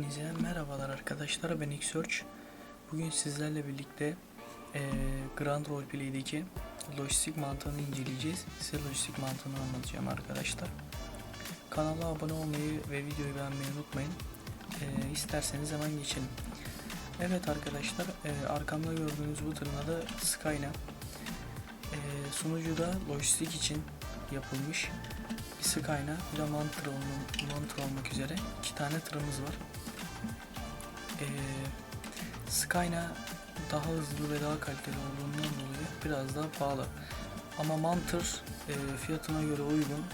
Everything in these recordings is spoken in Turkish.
Hepinize merhabalar arkadaşlar ben Xsearch. Bugün sizlerle birlikte eee Grand Roleplay'deki lojistik mantığını inceleyeceğiz. Size lojistik mantığını anlatacağım arkadaşlar. Kanala abone olmayı ve videoyu beğenmeyi unutmayın. Eee isterseniz hemen geçelim. Evet arkadaşlar eee, arkamda gördüğünüz bu tırın adı Skyline. Eee sunucuda lojistik için yapılmış bir Skyline bir de Mantra olmak üzere iki tane tırımız var. Ee, Skyline daha hızlı ve daha kaliteli olduğundan dolayı biraz daha pahalı. Ama Mantar e, fiyatına göre uygun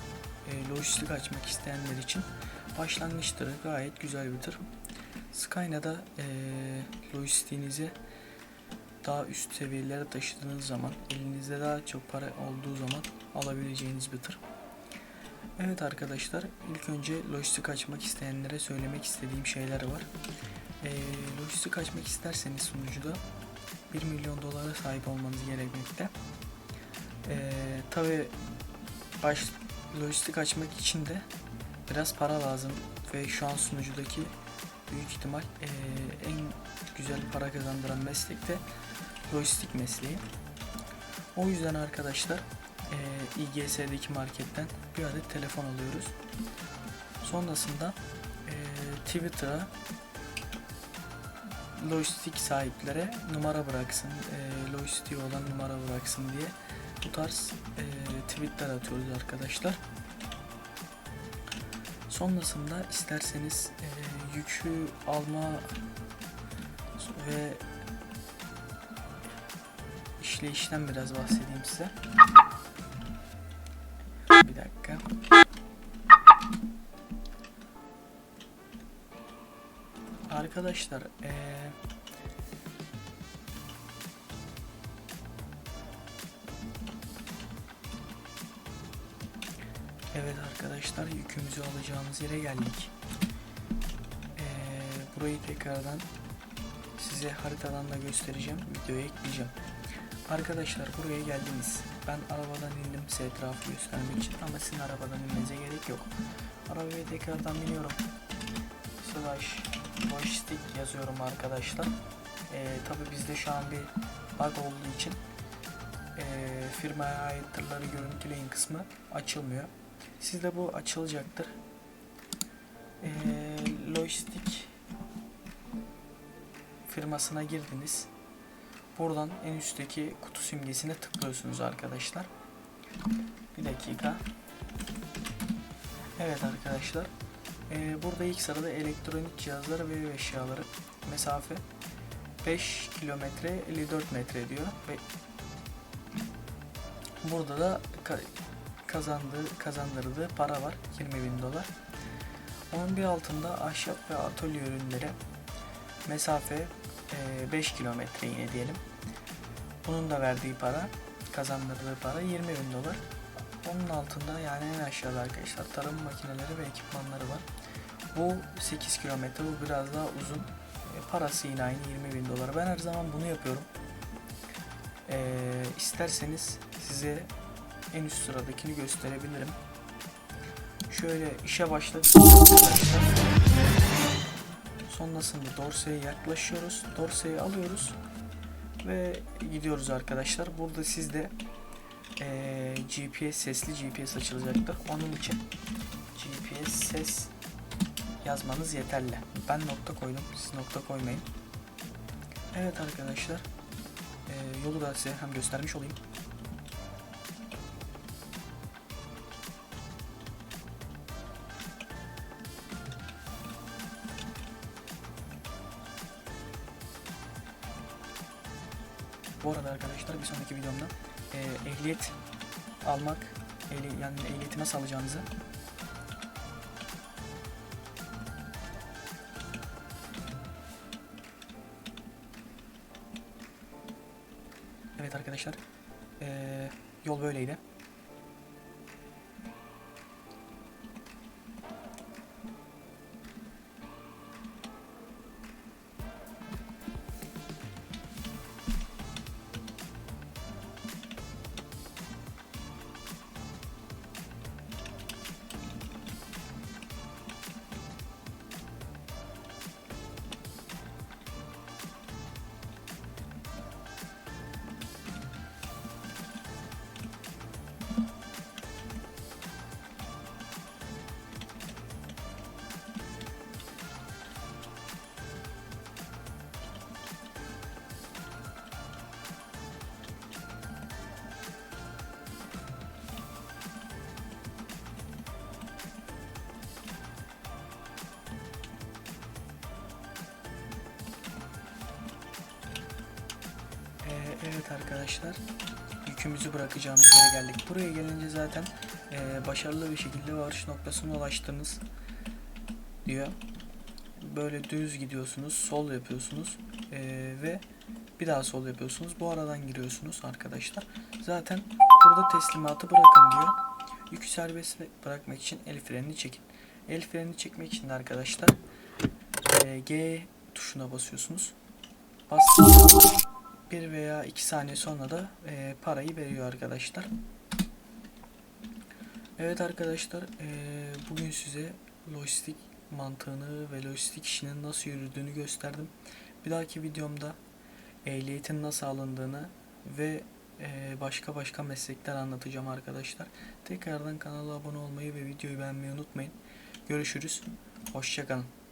e, lojistik açmak isteyenler için başlangıç tırı gayet güzel bir tır. Skyline'da e, lojistiğinizi daha üst seviyelere taşıdığınız zaman elinizde daha çok para olduğu zaman alabileceğiniz bir tır. Evet arkadaşlar ilk önce lojistik açmak isteyenlere söylemek istediğim şeyler var. Lojistik açmak isterseniz sunucuda 1 milyon dolara sahip olmanız gerekmekte. Ee, Tabi baş lojistik açmak için de biraz para lazım ve şu an sunucudaki büyük ihtimal ee, en güzel para kazandıran meslek de lojistik mesleği. O yüzden arkadaşlar e, İGS'deki marketten bir adet telefon alıyoruz. Sonrasında e, Twitter'a lojistik sahiplere numara bıraksın, e, lojistiği olan numara bıraksın diye bu tarz e, tweetler atıyoruz arkadaşlar. Sonrasında isterseniz e, yükü alma ve işleyişten biraz bahsedeyim size. Bir dakika. Arkadaşlar eee Evet arkadaşlar yükümüzü alacağımız yere geldik. Eee, burayı tekrardan size haritadan da göstereceğim. Videoya ekleyeceğim. Arkadaşlar buraya geldiniz. Ben arabadan indim size etrafı göstermek için ama sizin arabadan inmenize gerek yok. Arabaya tekrardan biniyorum. Slash lojistik yazıyorum arkadaşlar. Ee, Tabi bizde şu an bir bug olduğu için ee, firmaya ait görüntüleyin kısmı açılmıyor. Sizde bu açılacaktır. Ee, lojistik firmasına girdiniz. Buradan en üstteki kutu simgesine tıklıyorsunuz arkadaşlar. Bir dakika. Evet arkadaşlar. Ee, burada ilk sırada elektronik cihazları ve eşyaları. Mesafe 5 kilometre 54 metre diyor. Ve burada da ka- kazandığı kazandırdığı para var 20 bin dolar. Onun bir altında ahşap ve atölye ürünleri mesafe e, 5 kilometre yine diyelim. Bunun da verdiği para, kazandırdığı para 20 bin dolar. Onun altında yani en aşağıda arkadaşlar tarım makineleri ve ekipmanları var. Bu 8 kilometre, bu biraz daha uzun. E, parası yine aynı 20 bin dolar. Ben her zaman bunu yapıyorum. E, isterseniz size en üst sıradakini gösterebilirim. Şöyle işe başladık. Sonrasında Dorsey'e yaklaşıyoruz. Dorsey'i alıyoruz ve gidiyoruz arkadaşlar. Burada sizde eee, GPS sesli GPS açılacaktır. Onun için GPS ses yazmanız yeterli. Ben nokta koydum. Siz nokta koymayın. Evet arkadaşlar. eee, yolu da size hem göstermiş olayım. Bu arada arkadaşlar bir sonraki videomda e, ehliyet almak, ehli, yani ehliyeti nasıl alacağınızı Evet arkadaşlar e, yol böyleydi. Evet arkadaşlar yükümüzü bırakacağımız yere geldik. Buraya gelince zaten e, başarılı bir şekilde varış noktasına ulaştınız diyor. Böyle düz gidiyorsunuz, sol yapıyorsunuz e, ve bir daha sol yapıyorsunuz. Bu aradan giriyorsunuz arkadaşlar. Zaten burada teslimatı bırakın diyor. Yükü serbest bırakmak için el frenini çekin. El frenini çekmek için de arkadaşlar e, G tuşuna basıyorsunuz. Bastığınız bir veya iki saniye sonra da e, parayı veriyor arkadaşlar. Evet arkadaşlar e, bugün size lojistik mantığını ve lojistik işinin nasıl yürüdüğünü gösterdim. Bir dahaki videomda ehliyetin nasıl alındığını ve e, başka başka meslekler anlatacağım arkadaşlar. Tekrardan kanala abone olmayı ve videoyu beğenmeyi unutmayın. Görüşürüz. Hoşçakalın.